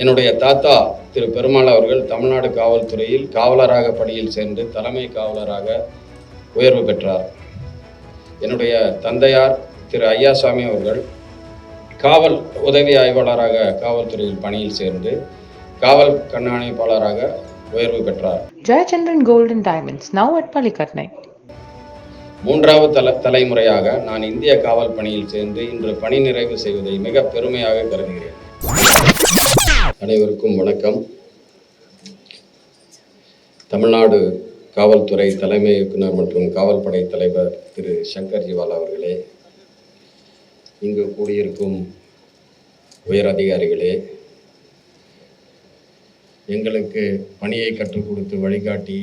என்னுடைய தாத்தா திரு பெருமாள் அவர்கள் தமிழ்நாடு காவல்துறையில் காவலராக பணியில் சேர்ந்து தலைமை காவலராக உயர்வு பெற்றார். என்னுடைய தந்தையார் திரு ஐயாசாமி அவர்கள் காவல் உதவி ஆய்வாளராக காவல்துறையில் பணியில் சேர்ந்து காவல் கண்காணிப்பாளராக உயர்வு பெற்றார். Gold and Diamonds, now at Palikatnai. மூன்றாவது தல தலைமுறையாக நான் இந்திய காவல் பணியில் சேர்ந்து இன்று பணி நிறைவு செய்வதை மிக பெருமையாக கருதுகிறேன். அனைவருக்கும் வணக்கம். தமிழ்நாடு காவல்துறை தலைமை இயக்குனர் மற்றும் காவல்படை தலைவர் திரு சங்கர் ஜிவால் அவர்களே இங்கு கூடியிருக்கும் உயர் அதிகாரிகளே எங்களுக்கு பணியை கற்றுக் கொடுத்து வழிகாட்டி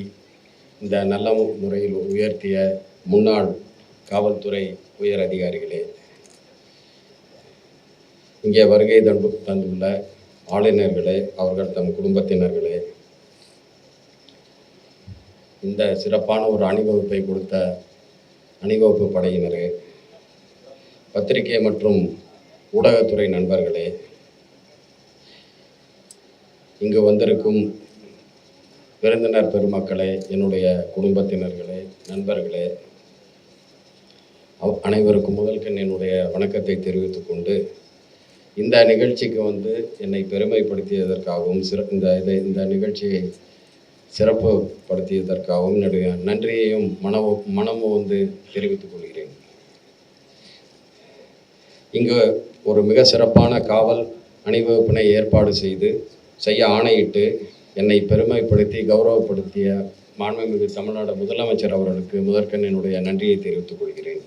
இந்த நல்ல முறையில் உயர்த்திய முன்னாள் காவல்துறை உயர் அதிகாரிகளே இங்கே வருகை தந்து தந்துள்ள ஆளுநர்களே அவர்கள் தம் குடும்பத்தினர்களே. இந்த சிறப்பான ஒரு அணிவகுப்பை கொடுத்த அணிவகுப்பு படையினரே பத்திரிகை மற்றும் ஊடகத்துறை நண்பர்களே இங்கு வந்திருக்கும் விருந்தினர் பெருமக்களே என்னுடைய குடும்பத்தினர்களே நண்பர்களே அனைவருக்கும் முதல்கண் என்னுடைய வணக்கத்தை தெரிவித்துக்கொண்டு இந்த நிகழ்ச்சிக்கு வந்து என்னை பெருமைப்படுத்தியதற்காகவும் சிற இந்த இதை இந்த நிகழ்ச்சியை சிறப்புப்படுத்தியதற்காகவும் நன்றியையும் மனமோ மனமும் வந்து தெரிவித்துக் கொள்கிறேன். இங்கு ஒரு மிக சிறப்பான காவல் அணிவகுப்பினை ஏற்பாடு செய்து செய்ய ஆணையிட்டு என்னை பெருமைப்படுத்தி கௌரவப்படுத்திய மாண்புமிகு தமிழ்நாடு முதலமைச்சர் அவர்களுக்கு முதற்கண் என்னுடைய நன்றியை தெரிவித்துக் கொள்கிறேன்.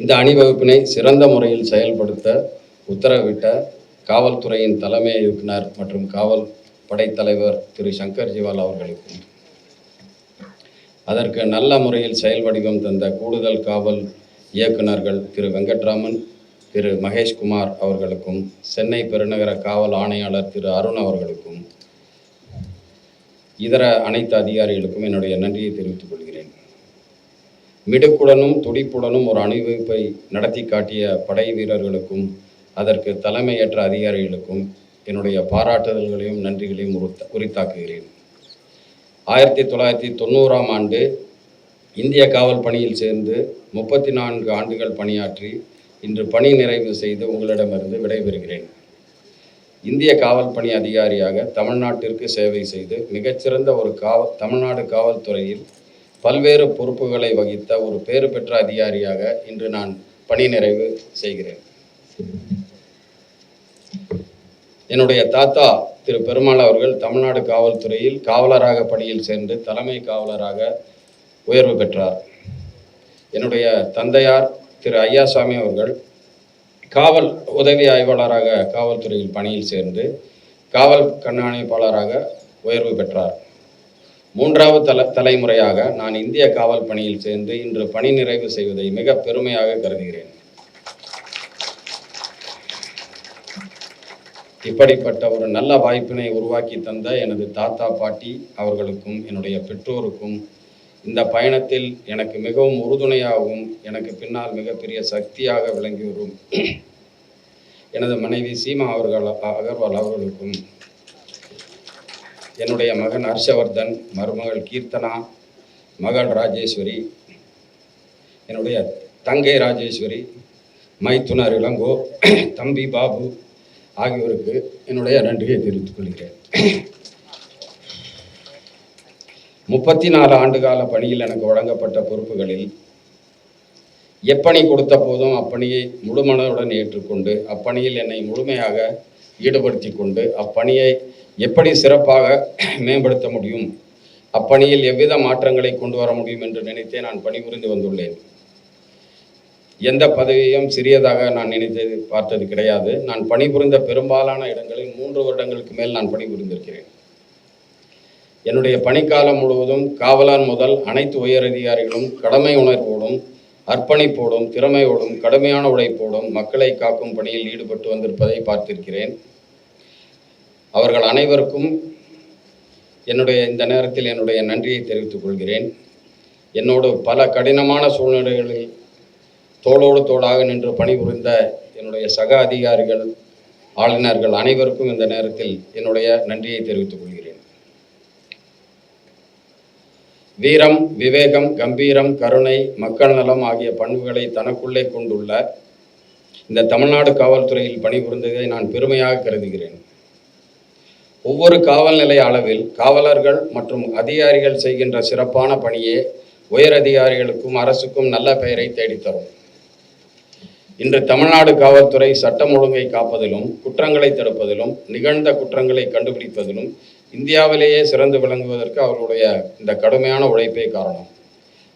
இந்த அணிவகுப்பினை சிறந்த முறையில் செயல்படுத்த உத்தரவிட்ட காவல்துறையின் தலைமை இயக்குனர் மற்றும் காவல் படைத்தலைவர் திரு. சங்கர் ஜிவால் அவர்களுக்கும் அதற்கு நல்ல முறையில் செயல் வடிவம் தந்த கூடுதல் காவல் இயக்குநர்கள் திரு. வெங்கட்ராமன் திரு. மகேஷ்குமார் அவர்களுக்கும் சென்னை பெருநகர காவல் ஆணையாளர் திரு. அருண் அவர்களுக்கும் இதர அனைத்து அதிகாரிகளுக்கும் என்னுடைய நன்றியை தெரிவித்துக் கொள்கிறேன். மிடுக்குடனும் துடிப்புடனும் ஒரு அணிவகுப்பை நடத்தி காட்டிய படை வீரர்களுக்கும் அதற்கு தலைமையேற்ற அதிகாரிகளுக்கும் என்னுடைய பாராட்டுதல்களையும் நன்றிகளையும் உரித்த- உரித்தாக்குகிறேன். ஆயிரத்தி தொள்ளாயிரத்தி தொண்ணூறாம் ஆண்டு இந்திய காவல் பணியில் சேர்ந்து முப்பத்தி நான்கு ஆண்டுகள் பணியாற்றி இன்று பணி நிறைவு செய்து உங்களிடமிருந்து விடைபெறுகிறேன். இந்திய காவல் பணி அதிகாரியாக தமிழ்நாட்டிற்கு சேவை செய்து மிகச்சிறந்த ஒரு காவ தமிழ்நாடு காவல்துறையில் பல்வேறு பொறுப்புகளை வகித்த ஒரு பேறு பெற்ற அதிகாரியாக இன்று நான் பணி நிறைவு செய்கிறேன். என்னுடைய தாத்தா திரு பெருமாள் அவர்கள் தமிழ்நாடு காவல்துறையில் காவலராக பணியில் சேர்ந்து தலைமை காவலராக உயர்வு பெற்றார். என்னுடைய தந்தையார் திரு ஐயாசாமி அவர்கள் காவல் உதவி ஆய்வாளராக காவல்துறையில் பணியில் சேர்ந்து காவல் கண்காணிப்பாளராக உயர்வு பெற்றார். மூன்றாவது தல தலைமுறையாக நான் இந்திய காவல் பணியில் சேர்ந்து இன்று பணி நிறைவு செய்வதை மிக பெருமையாக கருதுகிறேன். இப்படிப்பட்ட ஒரு நல்ல வாய்ப்பினை உருவாக்கி தந்த எனது தாத்தா பாட்டி அவர்களுக்கும் என்னுடைய பெற்றோருக்கும் இந்த பயணத்தில் எனக்கு மிகவும் உறுதுணையாகவும் எனக்கு பின்னால் மிகப்பெரிய சக்தியாக விளங்கி வரும் எனது மனைவி சீமா அவர்கள் அகர்வால் அவர்களுக்கும் என்னுடைய மகன் ஹர்ஷவர்தன் மருமகள் கீர்த்தனா மகள் ராஜேஸ்வரி என்னுடைய தங்கை ராஜேஸ்வரி மைத்துனர் இளங்கோ தம்பி பாபு ஆகியோருக்கு என்னுடைய நன்றியை தெரிவித்துக் கொள்கிறேன். முப்பத்தி நாலு ஆண்டுகால பணியில் எனக்கு வழங்கப்பட்ட பொறுப்புகளில் எப்பணி கொடுத்த போதும் அப்பணியை முழுமனதுடன் ஏற்றுக்கொண்டு அப்பணியில் என்னை முழுமையாக ஈடுபடுத்தி கொண்டு அப்பணியை எப்படி சிறப்பாக மேம்படுத்த முடியும் அப்பணியில் எவ்வித மாற்றங்களை கொண்டு வர முடியும் என்று நினைத்தே நான் பணிபுரிந்து வந்துள்ளேன். எந்த பதவியும் சிறியதாக நான் நினைத்தது பார்த்தது கிடையாது. நான் பணிபுரிந்த பெரும்பாலான இடங்களில் மூன்று வருடங்களுக்கு மேல் நான் பணிபுரிந்திருக்கிறேன். என்னுடைய பணிக்காலம் முழுவதும் காவலர் முதல் அனைத்து உயரதிகாரிகளும் கடமை உணர்வோடும் அர்ப்பணிப்போடும் திறமையோடும் கடுமையான உழைப்போடும் மக்களை காக்கும் பணியில் ஈடுபட்டு வந்திருப்பதை பார்த்திருக்கிறேன். அவர்கள் அனைவருக்கும் என்னுடைய இந்த நேரத்தில் என்னுடைய நன்றியை தெரிவித்துக் கொள்கிறேன். என்னோடு பல கடினமான சூழ்நிலைகளில் தோளோடு தோளாக நின்று பணிபுரிந்த என்னுடைய சக அதிகாரிகள் ஆளுநர்கள் அனைவருக்கும் இந்த நேரத்தில் என்னுடைய நன்றியை தெரிவித்துக் கொள்கிறேன். வீரம் விவேகம் கம்பீரம் கருணை மக்கள் நலம் ஆகிய பண்புகளை தனக்குள்ளே கொண்டுள்ள இந்த தமிழ்நாடு காவல்துறையில் பணிபுரிந்ததை நான் பெருமையாக கருதுகிறேன். ஒவ்வொரு காவல் நிலைய அளவில் காவலர்கள் மற்றும் அதிகாரிகள் செய்கின்ற சிறப்பான பணியே உயர் அதிகாரிகளுக்கும் அரசுக்கும் நல்ல பெயரை தேடித்தரும். இன்று தமிழ்நாடு காவல்துறை சட்டம் ஒழுங்கை காப்பதிலும் குற்றங்களை தடுப்பதிலும் நிகழ்ந்த குற்றங்களை கண்டுபிடிப்பதிலும் இந்தியாவிலேயே சிறந்து விளங்குவதற்கு அவர்களுடைய இந்த கடுமையான உழைப்பே காரணம்.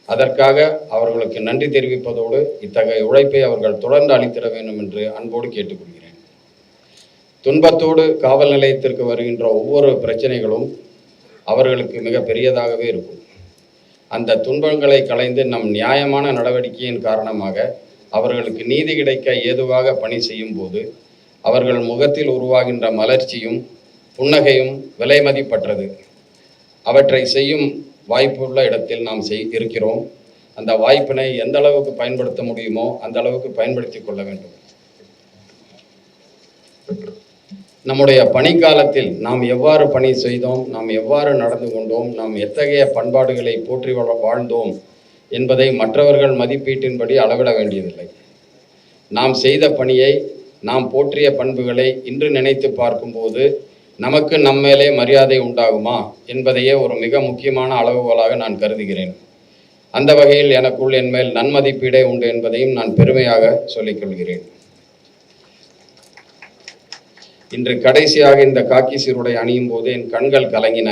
அதற்காக அவர்களுக்கு நன்றி தெரிவிப்பதோடு இத்தகைய உழைப்பை அவர்கள் தொடர்ந்து அளித்திட வேண்டும் என்று அன்போடு கேட்டுக்கொள்கிறேன். துன்பத்தோடு காவல் நிலையத்திற்கு வருகின்ற ஒவ்வொரு பிரச்சனைகளும் அவர்களுக்கு மிக பெரியதாகவே இருக்கும். அந்த துன்பங்களை களைந்து நம் நியாயமான நடவடிக்கையின் காரணமாக அவர்களுக்கு நீதி கிடைக்க ஏதுவாக பணி செய்யும் போது அவர்கள் முகத்தில் உருவாகின்ற மலர்ச்சியும் புன்னகையும் விலை மதிப்பற்றது. அவற்றை செய்யும் வாய்ப்புள்ள இடத்தில் நாம் செய் இருக்கிறோம். அந்த வாய்ப்பினை எந்த அளவுக்கு பயன்படுத்த முடியுமோ அந்த அளவுக்கு பயன்படுத்தி கொள்ள வேண்டும். நம்முடைய பணிக்காலத்தில் நாம் எவ்வாறு பணி செய்தோம் நாம் எவ்வாறு நடந்து கொண்டோம் நாம் எத்தகைய பண்பாடுகளை போற்றி வாழ்ந்தோம் என்பதை மற்றவர்கள் மதிப்பீட்டின்படி அளவிட வேண்டியதில்லை. நாம் செய்த பணியை நாம் போற்றிய பண்புகளை இன்று நினைத்து பார்க்கும்போது நமக்கு நம்மேலே மரியாதை உண்டாகுமா என்பதையே ஒரு மிக முக்கியமான அளவுகோலாக நான் கருதுகிறேன். அந்த வகையில் எனக்குள் என் மேல் நன்மதிப்பீடே உண்டு என்பதையும் நான் பெருமையாக சொல்லிக்கொள்கிறேன் இன்று கடைசியாக இந்த காக்கி சீருடை அணியும் போது என் கண்கள் கலங்கின.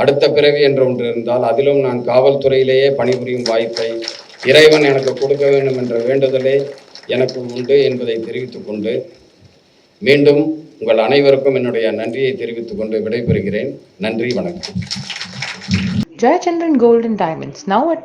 அடுத்த பிறவி என்று ஒன்று இருந்தால் அதிலும் நான் காவல்துறையிலேயே பணிபுரியும் வாய்ப்பை இறைவன் எனக்கு கொடுக்க வேண்டும் என்ற வேண்டுதலே எனக்கு உண்டு என்பதை தெரிவித்துக் கொண்டு மீண்டும் உங்கள் அனைவருக்கும் என்னுடைய நன்றியை தெரிவித்துக் கொண்டு விடைபெறுகிறேன். நன்றி வணக்கம். Jayachandran golden diamonds now now at